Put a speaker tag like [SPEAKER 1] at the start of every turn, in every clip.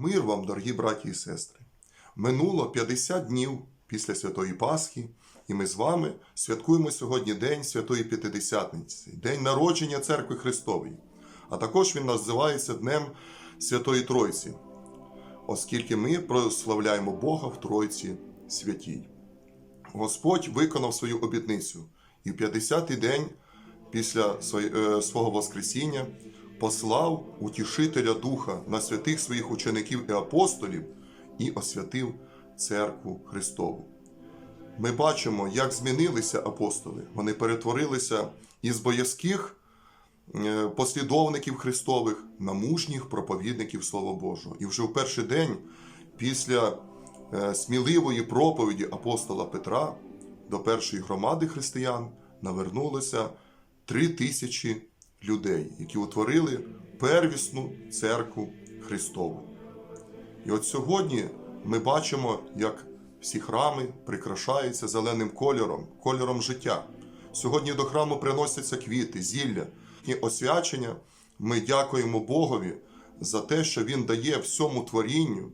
[SPEAKER 1] вам, дорогі браті і сестри. Минуло 50 днів після Святої Пасхи, і ми з вами святкуємо сьогодні День Святої П'ятидесятниці, День народження Церкви Христової. А також він називається Днем Святої Тройці, оскільки ми прославляємо Бога в Тройці святій. Господь виконав свою обітницю, і в 50-й день після е, свого Воскресіння послав утішителя Духа на святих своїх учеників і апостолів і освятив церкву Христову. Ми бачимо, як змінилися апостоли. Вони перетворилися із боязких е, послідовників Христових на мужніх проповідників Слова Божого. І вже в перший день після е, сміливої проповіді апостола Петра до першої громади християн навернулося три тисячі людей, які утворили первісну церкву Христову. І от сьогодні ми бачимо, як всі храми прикрашаються зеленим кольором, кольором життя. Сьогодні до храму приносяться квіти, зілля і освячення. Ми дякуємо Богові за те, що Він дає всьому творінню,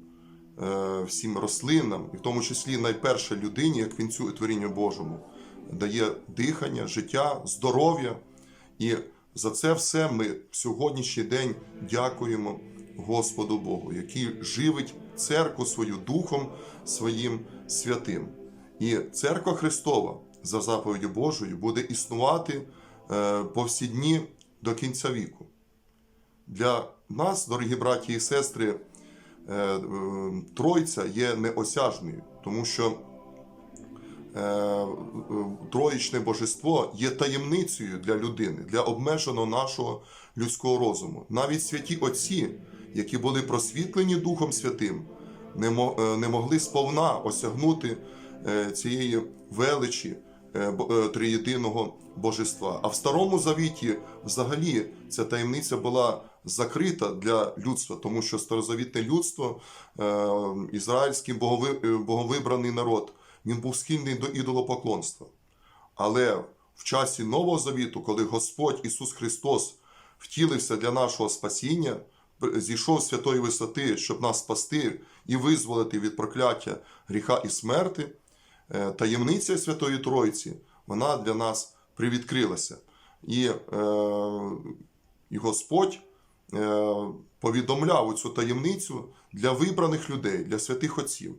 [SPEAKER 1] е, всім рослинам, і в тому числі найперше людині, як вінцю і творінню Божому, дає дихання, життя, здоров'я. І за це все ми в сьогоднішній день дякуємо Господу Богу, який живить церкву свою Духом своїм святим. І церква Христова за заповіддю Божою буде існувати е, по всі дні до кінця віку. Для нас, дорогі браті і сестри, е, е, Тройця є неосяжною, тому що троїчне божество є таємницею для людини, для обмеженого нашого людського розуму. Навіть святі отці, які були просвітлені Духом Святим, не, е, могли сповна осягнути е, цієї величі е, е, триєдиного божества. А в Старому Завіті взагалі ця таємниця була закрита для людства, тому що старозавітне людство, е, ізраїльський е, боговибраний народ, він був схильний до ідолопоклонства. Але в часі Нового Завіту, коли Господь Ісус Христос втілився для нашого спасіння, зійшов з святої висоти, щоб нас спасти і визволити від прокляття гріха і смерти, е, таємниця Святої Тройці, вона для нас привідкрилася. І, е, і Господь е, повідомляв цю таємницю для вибраних людей, для святих отців.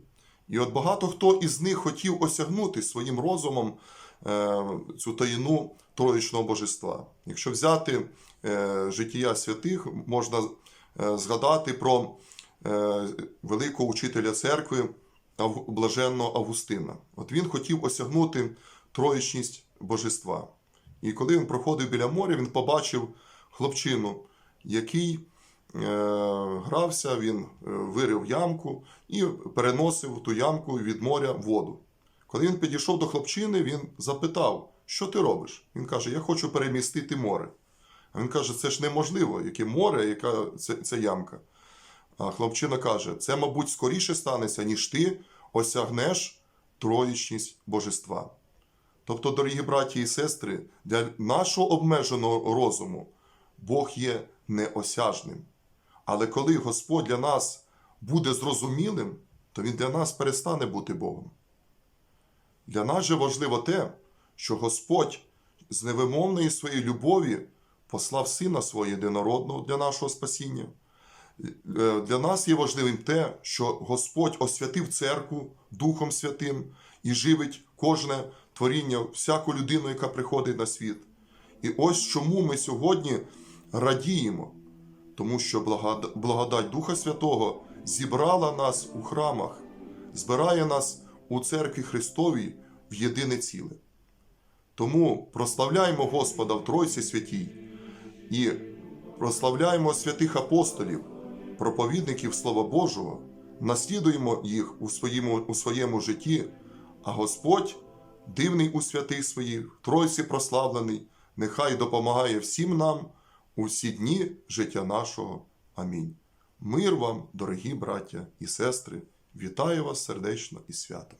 [SPEAKER 1] І от багато хто із них хотів осягнути своїм розумом е, цю таїну троїчного божества. Якщо взяти е, життя святих, можна е, згадати про великого учителя церкви блаженного Августина. От він хотів осягнути троїчність божества. І коли він проходив біля моря, він побачив хлопчину, який грався, він е, вирив ямку і переносив ту ямку від моря воду. Коли він підійшов до хлопчини, він запитав, що ти робиш? Він каже: Я хочу перемістити море. А він каже, це ж неможливо, яке море, яка це, це ямка. А хлопчина каже: це, мабуть, скоріше станеться, ніж ти осягнеш троїчність божества. Тобто, дорогі браті і сестри, для нашого обмеженого розуму Бог є неосяжним. Але коли Господь для нас буде зрозумілим, то Він для нас перестане бути Богом. Для нас же важливо те, що Господь з невимовної своєї любові послав Сина свого єдинородного для нашого спасіння. Е, Для нас є важливим те, що Господь освятив церкву Духом Святим і живить кожне творіння, всяку людину, яка приходить на світ. І ось чому ми сьогодні радіємо, тому що благодать Духа Святого зібрала нас у храмах, збирає нас у церкві Христовій в єдине ціле. Тому прославляємо Господа в Тройці Святій і прославляємо святих апостолів, проповідників Слова Божого, наслідуємо їх у своєму, у своєму житті, а Господь, дивний у святих своїх, Тройці прославлений, нехай допомагає всім нам у всі дні життя нашого. Амінь. Мир вам, дорогі браття і сестри, вітаю вас сердечно і свято.